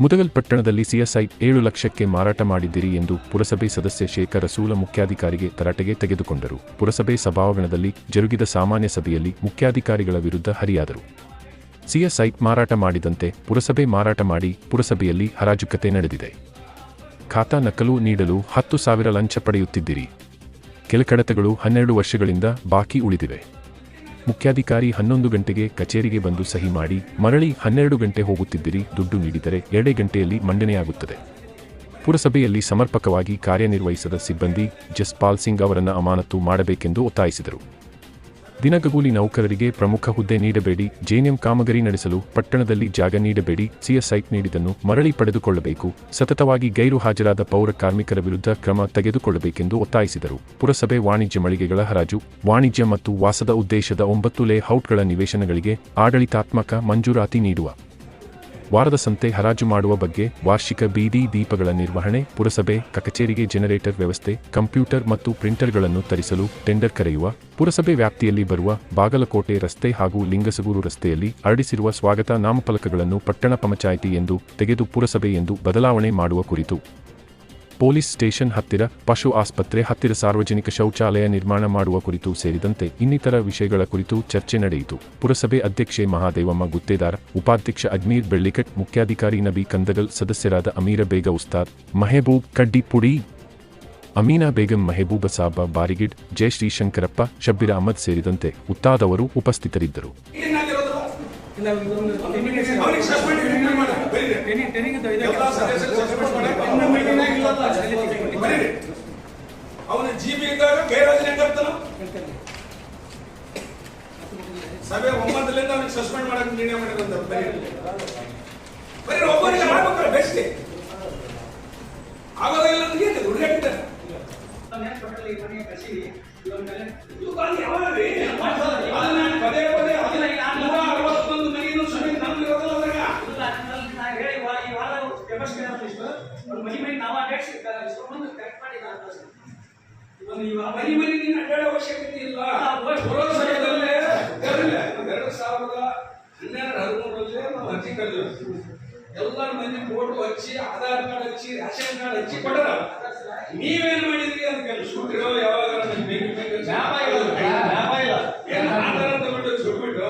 ಮುದಗಲ್ ಪಟ್ಟಣದಲ್ಲಿ ಸಿಎಸ್ಐ ಏಳು ಲಕ್ಷಕ್ಕೆ ಮಾರಾಟ ಮಾಡಿದ್ದೀರಿ ಎಂದು ಪುರಸಭೆ ಸದಸ್ಯ ಶೇಖರ್ ರಸೂಲ ಮುಖ್ಯಾಧಿಕಾರಿಗೆ ತರಾಟೆಗೆ ತೆಗೆದುಕೊಂಡರು. ಪುರಸಭೆ ಸಭಾಂಗಣದಲ್ಲಿ ಜರುಗಿದ ಸಾಮಾನ್ಯ ಸಭೆಯಲ್ಲಿ ಮುಖ್ಯಾಧಿಕಾರಿಗಳ ವಿರುದ್ಧ ಹರಿಯಾದರು. ಸಿಎಸ್ಐ ಮಾರಾಟ ಮಾಡಿದಂತೆ ಪುರಸಭೆ ಮಾರಾಟ ಮಾಡಿ ಪುರಸಭೆಯಲ್ಲಿ ಹರಾಜುಕತೆ ನಡೆದಿದೆ. ಖಾತಾ ನಕಲು ನೀಡಲು ಹತ್ತು ಸಾವಿರ ಲಂಚ ಪಡೆಯುತ್ತಿದ್ದಿರಿ. ಕೆಲ ಕಡತಗಳು ಹನ್ನೆರಡು ವರ್ಷಗಳಿಂದ ಬಾಕಿ ಉಳಿದಿವೆ. ಮುಖ್ಯಾಧಿಕಾರಿ ಹನ್ನೊಂದು ಗಂಟೆಗೆ ಕಚೇರಿಗೆ ಬಂದು ಸಹಿ ಮಾಡಿ, ಮರಳಿ ಹನ್ನೆರಡು ಗಂಟೆ ಹೋಗುತ್ತಿದ್ದಿರಿ, ದುಡ್ಡು ನೀಡಿದರೆ ಎರಡೇ ಗಂಟೆಯಲ್ಲಿ ಮಂಡನೆಯಾಗುತ್ತದೆ ಪುರಸಭೆಯಲ್ಲಿ ಸಮರ್ಪಕವಾಗಿ ಕಾರ್ಯನಿರ್ವಹಿಸದ ಸಿಬ್ಬಂದಿ ಜಸ್ಪಾಲ್ ಸಿಂಗ್ ಅವರನ್ನು ಅಮಾನತು ಮಾಡಬೇಕೆಂದು ಒತ್ತಾಯಿಸಿದರು. ದಿನಗಗೂಲಿ ನೌಕರರಿಗೆ ಪ್ರಮುಖ ಹುದ್ದೆ ನೀಡಬೇಡಿ ಜೇನಿಯಂ ಕಾಮಗಾರಿ ನಡೆಸಲು ಪಟ್ಟಣದಲ್ಲಿ ಜಾಗ ನೀಡಬೇಡಿ, ಸಿಎಸ್ಐ ನೀಡಿದನ್ನು ಮರಳಿ ಪಡೆದುಕೊಳ್ಳಬೇಕು, ಸತತವಾಗಿ ಗೈರು ಹಾಜರಾದ ಪೌರ ಕಾರ್ಮಿಕರ ವಿರುದ್ಧ ಕ್ರಮ ತೆಗೆದುಕೊಳ್ಳಬೇಕೆಂದು ಒತ್ತಾಯಿಸಿದರು. ಪುರಸಭೆ ವಾಣಿಜ್ಯ ಮಳಿಗೆಗಳ ಹರಾಜು, ವಾಣಿಜ್ಯ ಮತ್ತು ವಾಸದ ಉದ್ದೇಶದ ಒಂಬತ್ತು ಲೇಔಟ್ಗಳ ನಿವೇಶನಗಳಿಗೆ ಆಡಳಿತಾತ್ಮಕ ಮಂಜೂರಾತಿ ನೀಡುವ ವಾರದ ಸಂತೆ ಹರಾಜು ಮಾಡುವ ಬಗ್ಗೆ ವಾರ್ಷಿಕ ಬೀದಿ ದೀಪಗಳ ನಿರ್ವಹಣೆ, ಪುರಸಭೆ, ಕಚೇರಿಗೆ ಜನರೇಟರ್ ವ್ಯವಸ್ಥೆ, ಕಂಪ್ಯೂಟರ್ ಮತ್ತು ಪ್ರಿಂಟರ್ಗಳನ್ನು ತರಿಸಲು ಟೆಂಡರ್ ಕರೆಯುವ, ಪುರಸಭೆ ವ್ಯಾಪ್ತಿಯಲ್ಲಿ ಬರುವ ಬಾಗಲಕೋಟೆ ರಸ್ತೆ ಹಾಗೂ ಲಿಂಗಸಗೂರು ರಸ್ತೆಯಲ್ಲಿ ಅರಡಿಸಿರುವ ಸ್ವಾಗತ ನಾಮಫಲಕಗಳನ್ನು ಪಟ್ಟಣ ಪಂಚಾಯಿತಿ ಎಂದು, ತೆಗೆದು ಪುರಸಭೆ ಎಂದು ಬದಲಾವಣೆ ಮಾಡುವ ಕುರಿತು. ಪೊಲೀಸ್ ಸ್ಟೇಷನ್ ಹತ್ತಿರ, ಪಶು ಆಸ್ಪತ್ರೆ ಹತ್ತಿರ ಸಾರ್ವಜನಿಕ ಶೌಚಾಲಯ ನಿರ್ಮಾಣ ಮಾಡುವ ಕುರಿತು ಸೇರಿದಂತೆ ಇನ್ನಿತರ ವಿಷಯಗಳ ಕುರಿತು ಚರ್ಚೆ ನಡೆಯಿತು. ಪುರಸಭೆ ಅಧ್ಯಕ್ಷೆ ಮಹಾದೇವಮ್ಮ ಗುತ್ತೇದಾರ, ಉಪಾಧ್ಯಕ್ಷ ಅಜ್ಮೀರ್ ಬೆಳ್ಳಿಕಟ್, ಮುಖ್ಯಾಧಿಕಾರಿ ನಬಿ ಕಂದಗಲ್, ಸದಸ್ಯರಾದ ಅಮೀರ ಬೇಗ ಉಸ್ತಾದ್, ಮಹೇಬೂಬ್ ಕಡ್ಡಿಪುಡಿ, ಅಮೀನಾ ಬೇಗಂ ಮೆಹಬೂಬ ಸಾಬ ಬಾರಿಗಿಡ್ ಜಯ ಶ್ರೀಶಂಕರಪ್ಪ, ಶಬ್ಬೀರ್ ಅಹಮದ್ ಸೇರಿದಂತೆ ಉತ್ತಾದವರು ಉಪಸ್ಥಿತರಿದ್ದರು. ಅವನ ಜೀವಿ ಇದ್ದಾಗ ಗೈರಾಜ್ ಹೆಂಗಾಗ್ತಾನ ಸಭೆ ಒಂಬತ್ತರಿಂದ ಅವನಿಗೆ ಸಸ್ಪೆಂಡ್ ಮಾಡಕ್ ನಿರ್ಣಯ ಮಾಡಿರಂತ ಬರೀ ಒಬ್ಬರಿಗೆ ಮಾಡ್ಬೇಕಲ್ಲ ಬೆಸ್ಟ್ ಆಗೋದಿಲ್ಲ ಅಂತ ಏನು ಹುಡುಗಾಟಿದ್ದಾರೆ ಇದು ಪದೇ ಪದೇ ನೂರ ಅರವತ್ತೊಂದು ಮನಿ ಮನೆ ನಾವು ಅಡ್ಡಾಡ್ಸಿರ್ತಾರೆ ಸುಮ್ಮನೆ ಕರೆಕ್ಟ್ ಮಾಡಿ ನಾನು ಇವನು ಇವಾಗ ಮನಿ ಮನೆ ನೀನು ಅಡ್ಡಾಡೋ ಅವಶ್ಯಕತೆ ಇಲ್ಲ. ಬರೋ ಸಮಯದಲ್ಲೇ ಎರಡು ಸಾವಿರದ ಹನ್ನೆರಡು ಹದಿಮೂರಲ್ಲೇ ನಾವು ಅರ್ಜಿ ಕಳೆದ್ರು ಎಲ್ಲ ಮಂದಿ ಫೋಟೋ ಹಚ್ಚಿ ಆಧಾರ್ ಕಾರ್ಡ್ ಹಚ್ಚಿ ರೇಷನ್ ಕಾರ್ಡ್ ಹಚ್ಚಿ ಕೊಡರ ನೀವೇನ್ ಮಾಡಿದ್ರಿ ಅದಕ್ಕೆ ಶೂಟ್ರು ಯಾವಾಗ ಬೇಕು ಬೇಕು ಇಲ್ಲ ಇಲ್ಲ. ಆಧಾರ ತಗೊಂಡು ಸುಟ್ಬಿಟ್ಟು